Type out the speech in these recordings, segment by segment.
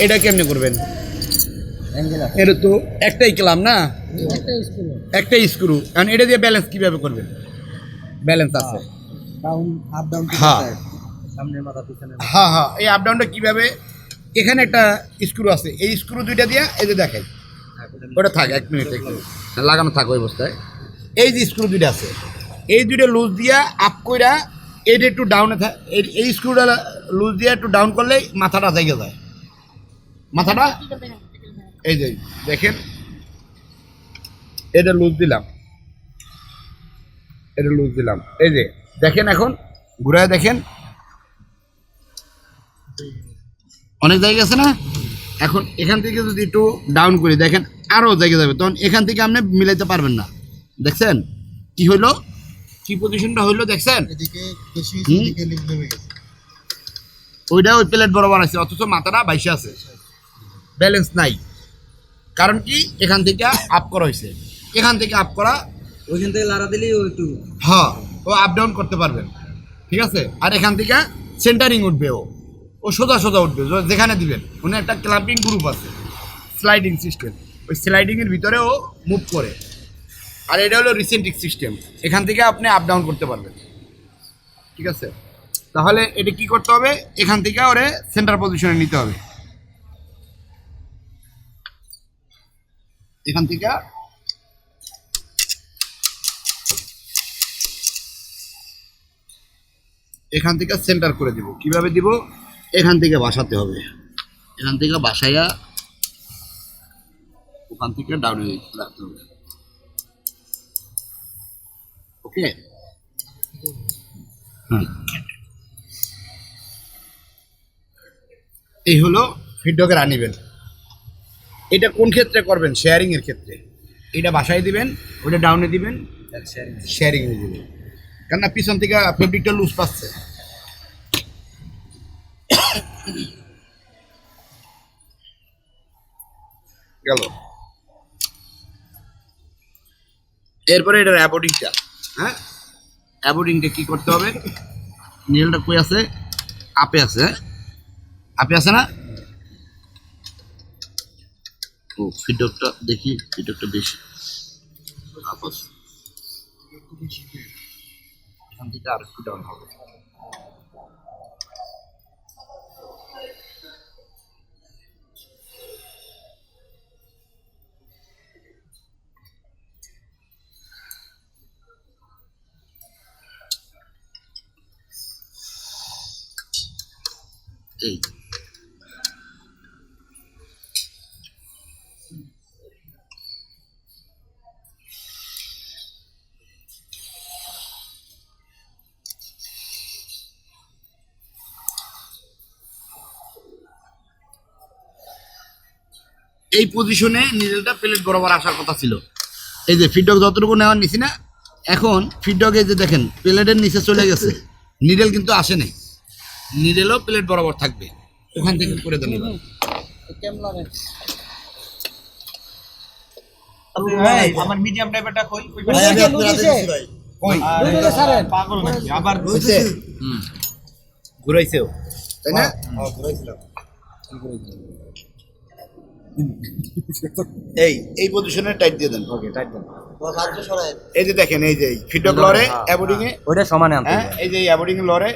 এটা কেমনে করবেন? এটা তো একটাই ক্লাম না? একটাই স্ক্রু কারণ এটা দিয়ে ব্যালেন্স কীভাবে করবেন? ব্যালেন্স আছে। হ্যাঁ। পিছনে হ্যাঁ। হ্যাঁ? এই আপ ডাউনটা কীভাবে? এখানে একটা স্ক্রু আছে। এই স্ক্রু দুইটা দিয়ে এই যে দেখাই ওটা থাক এক মিনিট এক মিনিট লাগানো থাক ওই অবস্থায়। এই যে স্ক্রু দুইটা আছে। এই দুইটা লুজ দিয়া আপ কইরা এইটা একটু ডাউনে থাক এই- এই স্ক্রুটা লুজ দিয়ে একটু ডাউন করলেই মাথাটা জায়গা যায়। মাথাটা? এই যে দেখেন। এটা লুজ দিলাম। এটা লুজ দিলাম। এই যে দেখেন এখন? ঘুরায় দেখেন। অনেক জায়গা আছে না? এখন এখান থেকে যদি একটু ডাউন করি দেখেন আরও জায়গা যাবে। তখন এখান থেকে আপনি মিলাইতে পারবেন না। দেখছেন? কি হইল? কি পজিশনটা হইল দেখছেন? ওইটা ওই প্লেট বরাবর আছে অথচ মাথাটা বাইশে আছে। ব্যালেন্স নাই। কারণ কি? এখান থেকে আপ করা হয়েছে। এখান থেকে আপ করা ওইখান থেকে লাড়া দিলেই ও একটু হ্যাঁ ও আপ ডাউন করতে পারবেন ঠিক আছে? আর এখান থেকে সেন্টারিং উঠবে ও। ও সোজা সোজা উঠবে যেখানে দিবেন। উনি একটা ক্লাম্পিং গ্রুপ আছে স্লাইডিং সিস্টেম ওই স্লাইডিংয়ের ভিতরে ও মুভ করে। আর এটা হলো রিসেন্টিক সিস্টেম এখান থেকে আপনি আপ ডাউন করতে পারবেন। ঠিক আছে? তাহলে এটা কি করতে হবে? এখান থেকে ওরে সেন্টার পজিশনে নিতে হবে। এখান থেকে এখান থেকে সেন্টার করে দিব। কীভাবে দিব? এখান থেকে বাসাতে হবে। এখান থেকে বাসাইয়া ওখান থেকে ডাউনে রাখতে হবে। ওকে এই হলো ফিডব্যাকের আনিবেন এটা কোন ক্ষেত্রে করবেন? শেয়ারিং এর ক্ষেত্রে। এটা বাসায় দিবেন ওটা ডাউনে দিবেন। শেয়ারিং এ দিবেন কেননা পিছন থেকে ফেব্রিকটা লুজ পাচ্ছে। গেল। এরপরে এটার অ্যাবোর্ডিংটা হ্যাঁ? অ্যাবোর্ডিংটা কি করতে হবে? নীলটা কই আছে? আপে আছে। হ্যাঁ? আপে আছে না? ও ফিডব্যাকটা দেখি ফিডব্যাকটা বেশি আপ আছে এখান থেকে আর একটু ডাউন হবে এই এই পজিশনে নিডেলটা প্লেট বরাবর আসার কথা ছিল। এই যে ফিডডক যতটুকু নেওয়ার নিছি না এখন ফিডডক এই যে দেখেন প্লেটের নিচে চলে গেছে। নিডেল কিন্তু আসে নাই। নিডেলও প্লেট বরাবর থাকবে। ওখান থেকে করে দেন। আমার মিডিয়াম টাইপেরটা কই? পাগল নাকি? আবার ঘুরাইছেও তাই না? ঘুরাইছিলাম। এই এই পজিশনে টাইট দিয়ে দেন। ওকে টাইট দেন। এই যে দেখেন এই যে ফিডব্যাক লরে অ্যাবোর্ডিং এ ওইটা সমানে আনতে হ্যাঁ এই যে অ্যাবোর্ডিং লরে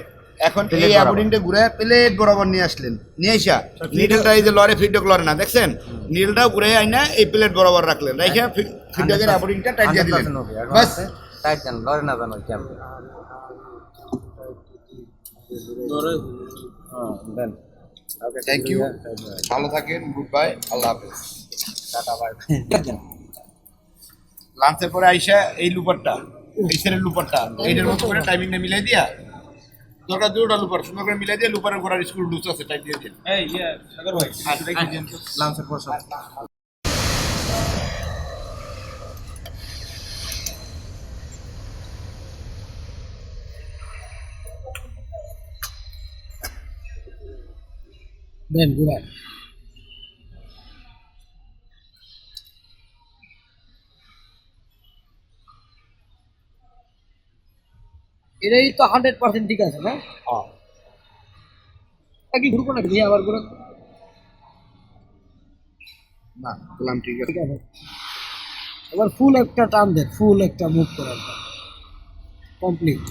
এখন এই অ্যাবোর্ডিংটা ঘুরে প্লেট বরাবর নিয়ে আসলেন। নিয়ে আইসা। নিডলটা এই যে লরে ফিডব্যাক লরে না দেখছেন? নিডলটাও ঘুরে আইনা এই প্লেট বরাবর রাখলেন। রাইখা ফিডব্যাকের অ্যাবোর্ডিংটা টাইট দিয়ে দিলেন। বাস। টাইট দেন লরে না হ্যাঁ দেন। থ্যাংক ইউ ভালো থাকেন গুড বাই আল্লাহ হাফেজ। টাটা বাই লাঞ্চের পরে আইসা এই লুপারটা এই সেরের লুপারটা এইটার মতো করে টাইমিংটা মিলাই দিয়া দরকার দুটো লুপার সুন্দর করে মিলাই দিয়ে লুপারের ঘোড়ার স্কুল ডুস আছে টাইপ দিয়ে দিন। ইয়া। লাঞ্চের পর দেন, ঘুরান। এটাই তো হান্ড্রেড পার্সেন্ট ঠিক আছে না? কি ঘুরবো না তুমি আবার ঘুরো না আছে। ঠিক আছে। এবার ফুল একটা টান দেন ফুল একটা মুভ করার। কমপ্লিট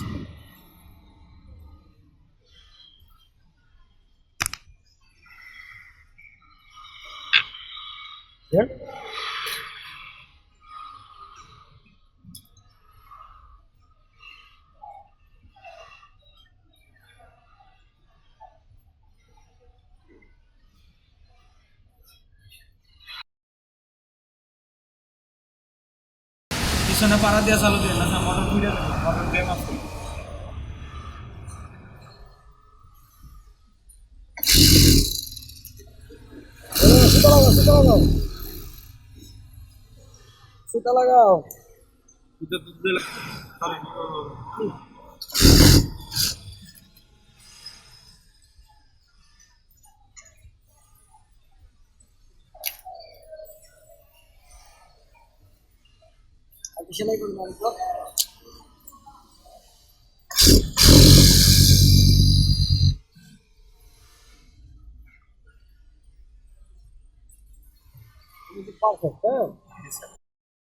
পিছনে পাড়া দিয়ে চালু দিয়ে না মোটর ঘুরে মোটর দিয়ে মাছ করি। সুতা লাগাও সুতা tá legal. deixa dedo dele A bicha Muito?